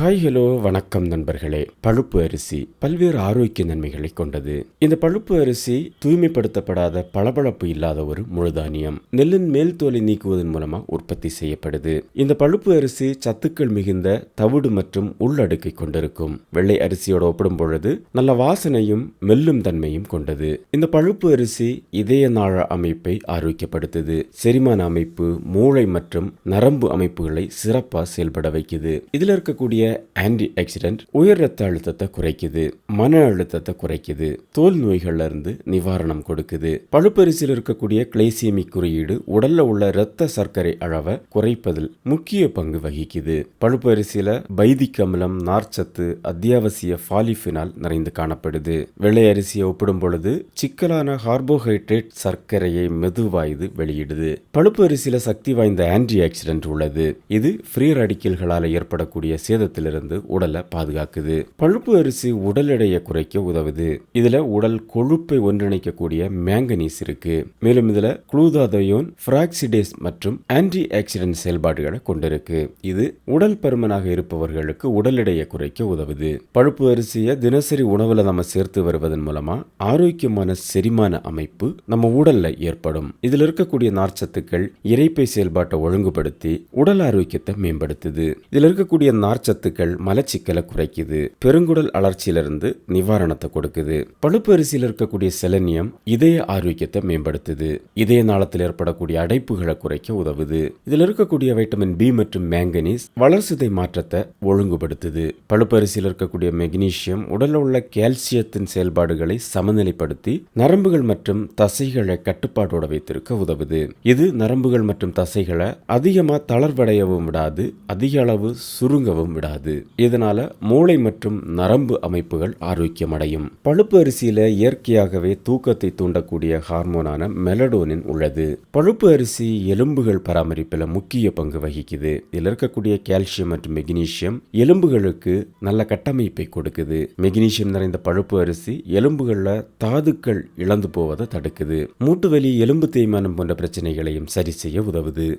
Hi hello வணக்கம் நண்பர்களே. பழுப்பு அரிசி பல்வேறு ஆரோக்கிய நன்மைகளை கொண்டது. இந்த பழுப்பு அரிசி தூய்மைப்படுத்தப்படாத பளபளப்பு இல்லாத ஒரு முழுதானியம். நெல்லின் மேல் தோலை நீக்குவதன் மூலமா உற்பத்தி செய்யப்படுது. இந்த பழுப்பு அரிசி சத்துக்கள் மிகுந்த தவிடு மற்றும் உள்ளடுக்கை கொண்டிருக்கும். வெள்ளை அரிசியோட ஒப்பிடும் பொழுது நல்ல வாசனையும் மெல்லும் தன்மையும் கொண்டது. இந்த பழுப்பு அரிசி இதய நாழ அமைப்பை ஆரோக்கியப்படுத்துது. செரிமான அமைப்பு மூளை மற்றும் நரம்பு அமைப்புகளை சிறப்பாக செயல்பட வைக்குது. இதில் இருக்கக்கூடிய ஆன்டி ஆக்சிடென்ட் உயர் ரத்த அழுத்தத்தை குறைக்குது மன அழுத்தத்தை குறைக்குது தோல் நோய்கள்ல இருந்து நிவாரணம் கொடுக்குது. பழுப்பரிசியில் இருக்கக்கூடிய கிளைசியமி குறியீடு உடல்ல உள்ள இரத்த சர்க்கரை அளவை குறைப்பதில் முக்கிய பங்கு வகிக்குது. பழுப்பரிசில பைதிக் அமிலம் நார்ச்சத்து அத்தியாவசிய பாலிஃபினால் நிறைந்து காணப்படுது. வெள்ளை அரிசியை ஒப்பிடும் பொழுது சிக்கலான கார்போஹைட்ரேட் சர்க்கரையை மெதுவாய்து வெளியிடுது. பழுப்பு அரிசியில சக்தி வாய்ந்த ஆன்டி ஆக்சிடென்ட் உள்ளது. இது ஃப்ரீ ரடிக்கல்களால் ஏற்படக்கூடிய சேதத்திலிருந்து உடலை பாதுகாக்குது. பழுப்பு அரிசி உடல் எடையை குறைக்க உதவுது. இதுல உடல் கொழுப்பை ஒன்றிணைக்கக்கூடிய மேங்கனீஸ் இருக்கு. மேலும் இதுல குளூதாதயோன் பிராக்சிடேஸ் மற்றும் ஆன்டி ஆக்சிடென்ட் செயல்பாடுகளை கொண்டிருக்கு. இது உடல் பருமனாக இருப்பவர்களுக்கு உடல் எடையை குறைக்க உதவுது. பழுப்பு அரிசியை தினசரி உணவுல நம்ம சேர்த்து வருவதன் மூலமா ஆரோக்கியமான செரிமான அமைப்பு நம்ம உடல்ல ஏற்படும். இதுல இருக்கக்கூடிய நார்ச்சத்துக்கள் இரைப்பை செயல்பாட்டை ஒழுங்குபடுத்தி உடல் ஆரோக்கியத்தை மேம்படுத்துது. இதுல இருக்கக்கூடிய நார்ச்சத்து நார்ச்சத்துக்கள் மலச்சிக்கலை குறைக்குது. பெருங்குடல் அலர்ச்சியிலிருந்து நிவாரணத்தை கொடுக்குது. பழுப்பு அரிசியில் இருக்கக்கூடிய செலனியம் இதய ஆரோக்கியத்தை மேம்படுத்துது. இதய நாளத்தில் ஏற்படக்கூடிய அடைப்புகளை குறைக்க உதவுது. இதில் இருக்கக்கூடிய வைட்டமின் பி மற்றும் மேங்கனீஸ் வளர்சிதை மாற்றத்தை ஒழுங்குபடுத்துது. பழுப்பு அரிசியில் இருக்கக்கூடிய மெக்னீசியம் உடலில் உள்ள கால்சியத்தின் செயல்பாடுகளை சமநிலைப்படுத்தி நரம்புகள் மற்றும் தசைகளை கட்டுப்பாட்டோட வைத்திருக்க உதவுது. இது நரம்புகள் மற்றும் தசைகளை அதிகமா தளர்வடையவும் விடாது அதிக அளவு சுருங்கவும் விடாது. இதனால மூளை மற்றும் நரம்பு அமைப்புகள் ஆரோக்கியமடையும். பழுப்பு அரிசியில இயற்கையாகவே தூக்கத்தை தூண்டக்கூடிய ஹார்மோனான மெலடோனின் உள்ளது. பழுப்பு அரிசி எலும்புகள் பராமரிப்பில் முக்கிய பங்கு வகிக்குது. இதில் இருக்கக்கூடிய கால்சியம் மற்றும் மெக்னீசியம் எலும்புகளுக்கு நல்ல கட்டமைப்பை கொடுக்குது. மெக்னீசியம் நிறைந்த பழுப்பு அரிசி எலும்புகளில் தாதுக்கள் இழந்து போவதை தடுக்குது. மூட்டு வலி எலும்பு தேய்மானம் போன்ற பிரச்சனைகளையும் சரி செய்ய உதவுது.